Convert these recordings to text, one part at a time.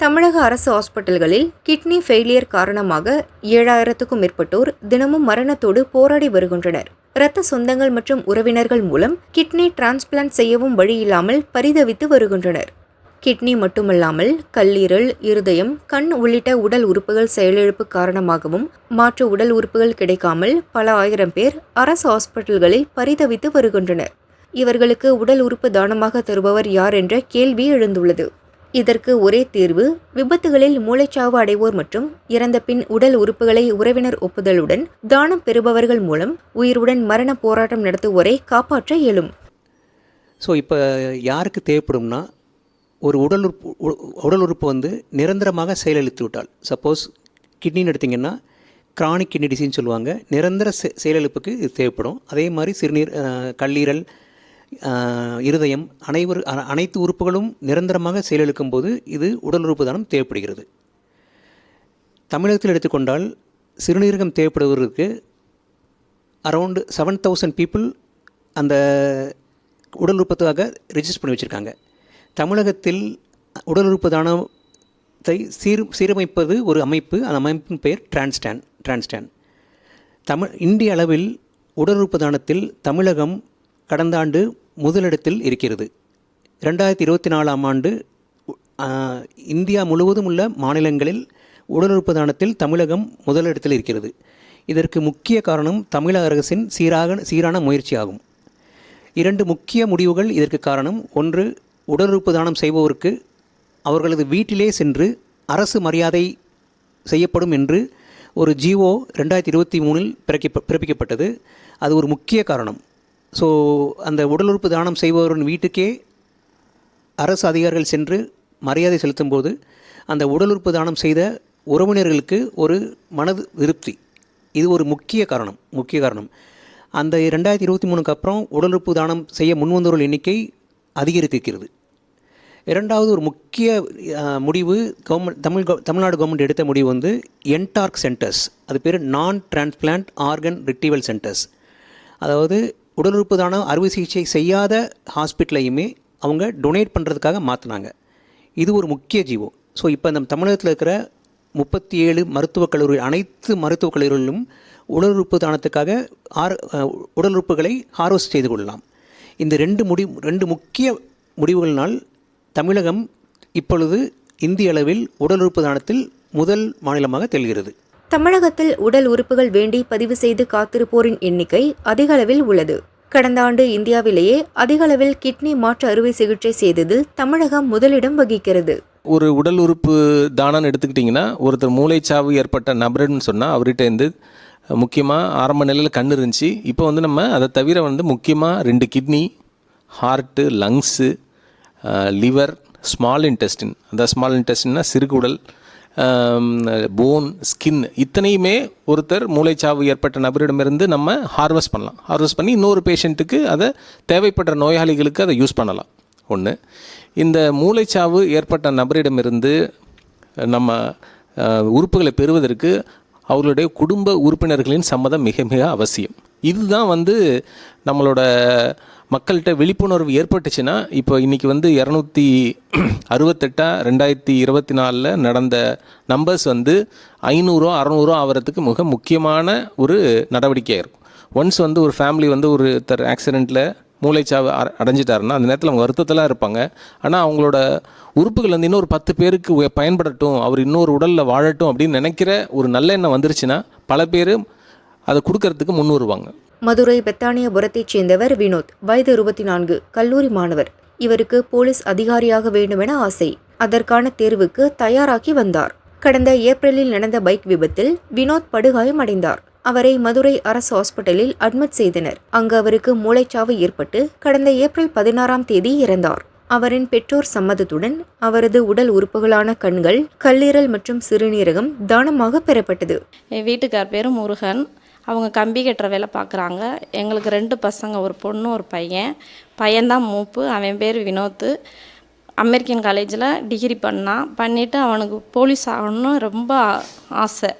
தமிழக அரசு ஹாஸ்பிட்டல்களில் kidney failure காரணமாக ஏழாயிரத்துக்கும் மேற்பட்டோர் தினமும் மரணத்தோடு போராடி வருகின்றனர். இரத்த சொந்தங்கள் மற்றும் உறவினர்கள் மூலம் கிட்னி டிரான்ஸ்பிளான்ட் செய்யவும் வழியில்லாமல் பரிதவித்து வருகின்றனர். கிட்னி மட்டுமல்லாமல் கல்லீரல் இருதயம் கண் உள்ளிட்ட உடல் உறுப்புகள் செயலிழப்பு காரணமாகவும் மாற்று உடல் உறுப்புகள் கிடைக்காமல் பல ஆயிரம் பேர் அரசு ஹாஸ்பிட்டல்களில் பரிதவித்து வருகின்றனர். இவர்களுக்கு உடல் உறுப்பு தானமாக தருபவர் யார் என்ற கேள்வி எழுந்துள்ளது. இதற்கு ஒரே தீர்வு விபத்துகளில் மூளைச்சாவு அடைவோர் மற்றும் இறந்த பின் உடல் உறுப்புகளை உறவினர் ஒப்புதலுடன் தானம் பெறுபவர்கள் மூலம் உயிருடன் மரண போராட்டம் நடத்துவோரை காப்பாற்ற இயலும். ஸோ இப்போ யாருக்கு தேவைப்படும்னா ஒரு உடல் உறுப்பு உடல் உறுப்பு வந்து நிரந்தரமாக செயலிழத்து விட்டால் சப்போஸ் கிட்னின்னு எடுத்திங்கன்னா கிரானிக் கிட்னி டிசீன்னு சொல்லுவாங்க நிரந்தர செ- செயலிழப்புக்கு இது தேவைப்படும். அதே மாதிரி சிறுநீர் கல்லீரல் இருதயம் அனைவர் அ- அனைத்து உறுப்புகளும் நிரந்தரமாக செயலிழக்கும் போது இது உடல் உறுப்பு தானம் தேவைப்படுகிறது. தமிழகத்தில் எடுத்துக்கொண்டால் சிறுநீரகம் தேவைப்படுவதற்கு அரவுண்டு செவன் தௌசண்ட் பீப்புள் அந்த உடல் உறுப்பத்துக்காக ரிஜிஸ்டர் பண்ணி வச்சுருக்காங்க. தமிழகத்தில் உடல் உறுப்பு தானத்தை சீர் சீரமைப்பது ஒரு அமைப்பு. அந்த அமைப்பின் பெயர் டிரான்ஸ்டான் டிரான்ஸ்டான் தமிழ் இந்திய அளவில் உடல் உறுப்பு தானத்தில் தமிழகம் கடந்த ஆண்டு முதலிடத்தில் இருக்கிறது. ரெண்டாயிரத்தி இருபத்தி நாலாம் ஆண்டு இந்தியா முழுவதும் உள்ள மாநிலங்களில் உடல் உறுப்பு தானத்தில் தமிழகம் முதலிடத்தில் இருக்கிறது. இதற்கு முக்கிய காரணம் தமிழக அரசின் சீராக சீரான முயற்சி ஆகும் இரண்டு முக்கிய முடிவுகள் இதற்கு காரணம். ஒன்று உடல் உறுப்பு தானம் செய்பவருக்கு அவர்களது வீட்டிலே சென்று அரசு மரியாதை செய்யப்படும் என்று ஒரு ஜிஓ ரெண்டாயிரத்தி இருபத்தி மூணில் பிறக்கி பிறப்பிக்கப்பட்டது. அது ஒரு முக்கிய காரணம். ஸோ அந்த உடல் உறுப்பு தானம் செய்பவரின் வீட்டுக்கே அரசு அதிகாரிகள் சென்று மரியாதை செலுத்தும்போது அந்த உடல் உறுப்பு தானம் செய்த உறவினர்களுக்கு ஒரு மனது திருப்தி இது ஒரு முக்கிய காரணம் முக்கிய காரணம். அந்த ரெண்டாயிரத்தி இருபத்தி மூணுக்கு அப்புறம் உடல் உறுப்பு தானம் செய்ய முன்வந்தோர்கள் எண்ணிக்கை அதிகரித்திருக்கிறது. இரண்டாவது ஒரு முக்கிய முடிவு கவர்மெண்ட் தமிழ் தமிழ்நாடு கவர்மெண்ட் எடுத்த முடிவு வந்து என்டார்க் சென்டர்ஸ் அது பேர் நான் டிரான்ஸ்பிளான்ட் ஆர்கன் ரிட்ரீவல் சென்டர்ஸ் அதாவது உடல் உறுப்பு தானம் அறுவை சிகிச்சை செய்யாத ஹாஸ்பிட்டலையுமே அவங்க டொனேட் பண்ணுறதுக்காக மாற்றினாங்க இது ஒரு முக்கிய ஜீவோ. ஸோ இப்போ நம்ம தமிழகத்தில் இருக்கிற முப்பத்தி ஏழு மருத்துவக் கல்லூரி அனைத்து மருத்துவக் கல்லூரிகளிலும் உடல் உறுப்பு தானத்துக்காக ஆர் உடல் உறுப்புகளை ஹார்வெஸ்ட் செய்து கொள்ளலாம். இந்த ரெண்டு முடி ரெண்டு முக்கிய முடிவுகளினால் தமிழகம் இப்பொழுது இந்திய அளவில் உடல் உறுப்பு தானத்தில் முதல் மாநிலமாக தெல்கிறது தமிழகத்தில் உடல் உறுப்புகள் வேண்டி பதிவு செய்து காத்திருப்போரின் எண்ணிக்கை அதிக அளவில் உள்ளது. கடந்த ஆண்டு இந்தியாவிலேயே அதிக அளவில் கிட்னி மாற்று அறுவை சிகிச்சை செய்ததில் தமிழகம் முதலிடம் வகிக்கிறது. ஒரு உடல் உறுப்பு தானம் எடுத்துக்கிட்டிங்கன்னா ஒருத்தர் மூளைச்சாவு ஏற்பட்ட நபர்னு சொன்னால் அவர்கிட்ட இருந்து முக்கியமாக ஆரம்ப நிலையில் கண் இருந்துச்சு. இப்போ வந்து நம்ம அதை தவிர வந்து முக்கியமாக ரெண்டு kidney heart lungs liver small intestine அந்த ஸ்மால் இன்டெஸ்டின்னா சிறுகுடல் போன் ஸ்கின் இத்தனையுமே ஒருத்தர் மூளைச்சாவு ஏற்பட்ட நபரிடமிருந்து நம்ம ஹார்வெஸ்ட் பண்ணலாம். ஹார்வெஸ்ட் பண்ணி இன்னொரு பேஷண்ட்டுக்கு அதை தேவைப்படுற நோயாளிகளுக்கு அதை யூஸ் பண்ணலாம். ஒன்று இந்த மூளைச்சாவு ஏற்பட்ட நபரிடமிருந்து நம்ம உறுப்புகளை பெறுவதற்கு அவர்களுடைய குடும்ப உறுப்பினர்களின் சம்மதம் மிக மிக அவசியம். இதுதான் வந்து நம்மளோட மக்கள்கிட்ட விழிப்புணர்வு ஏற்பட்டுச்சுன்னா இப்போ இன்றைக்கி வந்து இரநூத்தி அறுபத்தெட்டா ரெண்டாயிரத்தி இருபத்தி நாலில் நடந்த நம்பர்ஸ் வந்து ஐநூறோ அறநூறோ ஆகிறதுக்கு மிக முக்கியமான ஒரு நடவடிக்கையாக இருக்கும். ஒன்ஸ் வந்து ஒரு ஃபேமிலி வந்து ஒருத்தர் ஆக்சிடெண்ட்டில் மூளைச்சாவை அ- அடைஞ்சிட்டாருன்னா அந்த நேரத்தில் அவங்க வருத்தத்தெல்லாம் இருப்பாங்க. ஆனால் அவங்களோட உறுப்புகள் வந்து இன்னொரு பத்து பேருக்கு பயன்படட்டும் அவர் இன்னொரு உடலில் வாழட்டும் அப்படின்னு நினைக்கிற ஒரு நல்ல எண்ணம் வந்துருச்சுன்னா பல பேர் அதை கொடுக்கறதுக்கு முன் வருவாங்க மதுரை பெத்தானியபுரத்தைச் சேர்ந்தவர் வினோத். வயது இருபத்தி நான்கு கல்லூரி மாணவர். இவருக்கு போலீஸ் அதிகாரியாக வேண்டுமென ஆசை. அதற்கான தேர்வுக்கு தயாராகி வந்தார். கடந்த ஏப்ரலில் நடந்த பைக் விபத்தில் வினோத் படுகாயம் அடைந்தார். அவரை மதுரை அரசு ஹாஸ்பிட்டலில் அட்மிட் செய்தனர். அங்கு அவருக்கு மூளைச்சாவு ஏற்பட்டு கடந்த ஏப்ரல் பதினாறாம் தேதி இறந்தார். அவரின் பெற்றோர் சம்மதத்துடன் அவரது உடல் உறுப்புகளான கண்கள் கல்லீரல் மற்றும் சிறுநீரகம் தானமாக பெறப்பட்டது. என் வீட்டுக்கார் பேர் முருகன். அவங்க கம்பி கட்டுற வேலை பார்க்குறாங்க. எங்களுக்கு ரெண்டு பசங்க ஒரு பொண்ணு ஒரு பையன். பையன்தான் மூப்பு அவன் பேர் வினோத்து. அமெரிக்கன் காலேஜில் டிகிரி பண்ணான் பண்ணிவிட்டு அவனுக்கு போலீஸ் ஆகணும்னு ரொம்ப ஆசை.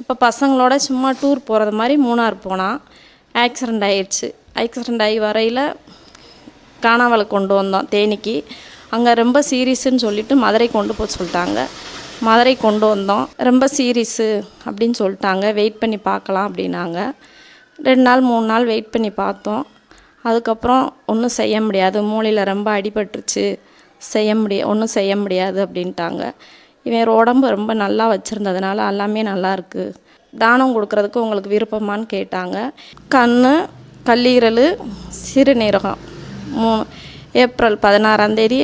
அப்போ பசங்களோட சும்மா டூர் போகிறது மாதிரி மூணார் போனான். ஆக்சிடெண்ட் ஆயிடுச்சு. ஆக்சிடெண்ட் ஆகி வரையில் காணாவலை கொண்டு வந்தோம் தேனிக்கு. அங்கே ரொம்ப சீரியஸுன்னு சொல்லிட்டு மதுரை கொண்டு போக சொல்லிட்டாங்க. மதுரை கொண்டு வந்தோம். ரொம்ப சீரியஸு அப்படின்னு சொல்லிட்டாங்க. வெயிட் பண்ணி பார்க்கலாம் அப்படின்னாங்க. ரெண்டு நாள் மூணு நாள் வெயிட் பண்ணி பார்த்தோம். அதுக்கப்புறம் ஒன்றும் செய்ய முடியாது. மூளையில் ரொம்ப அடிபட்டுருச்சு. செய்ய முடிய ஒன்றும் செய்ய முடியாது அப்படின்ட்டாங்க. இவன் உடம்பு ரொம்ப நல்லா வச்சுருந்ததுனால எல்லாமே நல்லாயிருக்கு தானம் கொடுக்கறதுக்கு உங்களுக்கு விருப்பமான்னு கேட்டாங்க. கண் கல்லீரல் சிறுநீரகம். மூணு ஏப்ரல் பதினாறாந்தேதி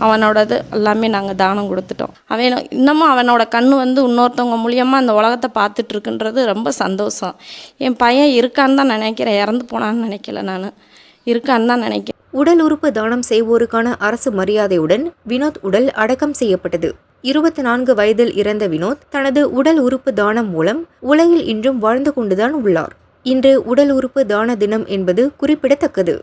அவனோடது எல்லாமே நாங்கள் தானம் கொடுத்துட்டோம். அவன் இன்னமும் அவனோட கண் வந்து இன்னொருத்தவங்க மூலியமாக அந்த உலகத்தை பார்த்துட்டு இருக்குன்றது ரொம்ப சந்தோஷம். என் பையன் இருக்கான்னு தான் நினைக்கிறேன். இறந்து போனான்னு நினைக்கல நான். இருக்கான்னு தான் நினைக்கிறேன். உடல் உறுப்பு தானம் செய்வோருக்கான அரசு மரியாதையுடன் வினோத் உடல் அடக்கம் செய்யப்பட்டது. இருபத்தி நான்கு வயதில் இறந்த வினோத் தனது உடல் உறுப்பு தானம் மூலம் உலகில் இன்றும் வாழ்ந்து கொண்டுதான் உள்ளார். இன்று உடல் உறுப்பு தான தினம் என்பது குறிப்பிடத்தக்கது.